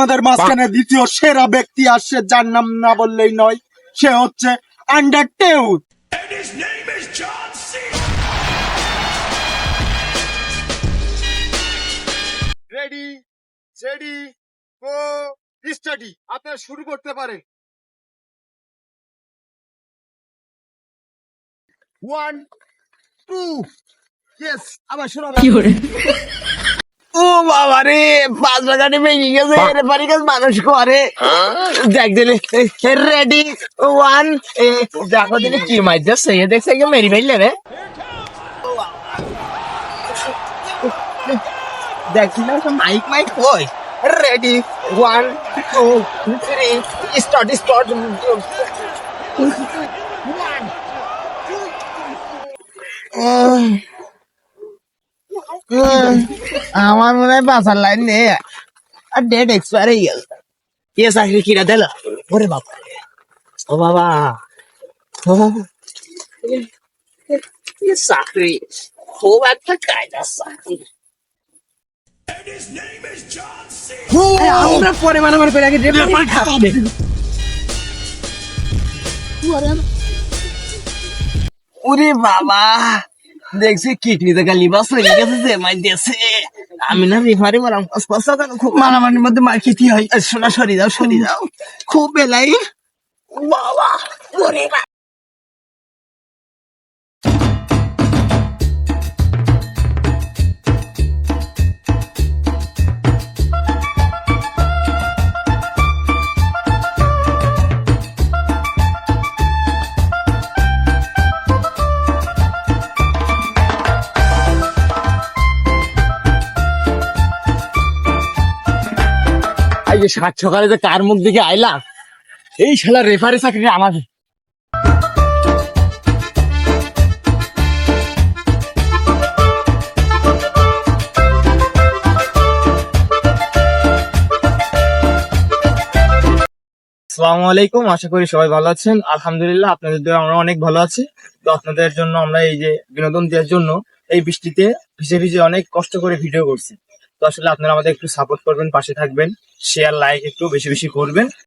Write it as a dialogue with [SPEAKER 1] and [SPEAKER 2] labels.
[SPEAKER 1] আপনাদের মাঝখানে দ্বিতীয় সেরা ব্যক্তি আসছে যার নাম না বললেই নয় সে হচ্ছে
[SPEAKER 2] John C.
[SPEAKER 1] Ready steady go study আপনারা শুরু করতে পারেন ওয়ান টু ইয়েস আবার শুরু হবে।
[SPEAKER 3] ও বাবা রে পাঁচ বাগানে ভেঙে গেছে এর বাড়ি কাজ মানুষ করে দেখ দিলে রেডি ওয়ান দেখো দিলে কি মাইর যাচ্ছে এ দেখছে কি মেরি ফেললে রে দেখছি না মাইক মাইক কই ready one two three start start আমার মনে হয় বাসার লাইন নেই আর ডেট এক্সপায়ার হয়ে গেল। কে চাকরি কিনা দিল? ওরে বাবা ও বাবা। চাকরি খুব একটা কায়দা চাকরি. আমরা পরে করে আগে রেফারি খাবে। ওরে বাবা। দেখছি কিডনিতে গালি বাস হয়ে গেছে যে মাই দেশে আমি না রেফারি মারাম পাঁচ পাস খুব মারামারির মধ্যে মার খেতে হয়। শোনা, সরি যাও সরি যাও। খুব বেলাই বাবা এই সাত সকালে যে কার মুখ দিকে আইলাম এই শালা রেফারি চাকরি আমার আসসালামু আলাইকুম, আশা করি সবাই ভালো আছেন। আলহামদুলিল্লাহ, আপনাদের দোয়া আমরা অনেক ভালো আছি। তো আপনাদের জন্য আমরা এই যে বিনোদন দেওয়ার জন্য এই বৃষ্টিতে ভিজে ভিজে অনেক কষ্ট করে ভিডিও করছি। তো আসলে আপনারা আমাদের একটু সাপোর্ট করবেন, পাশে থাকবেন শেয়ার লাইক একটু বেশি বেশি করবেন।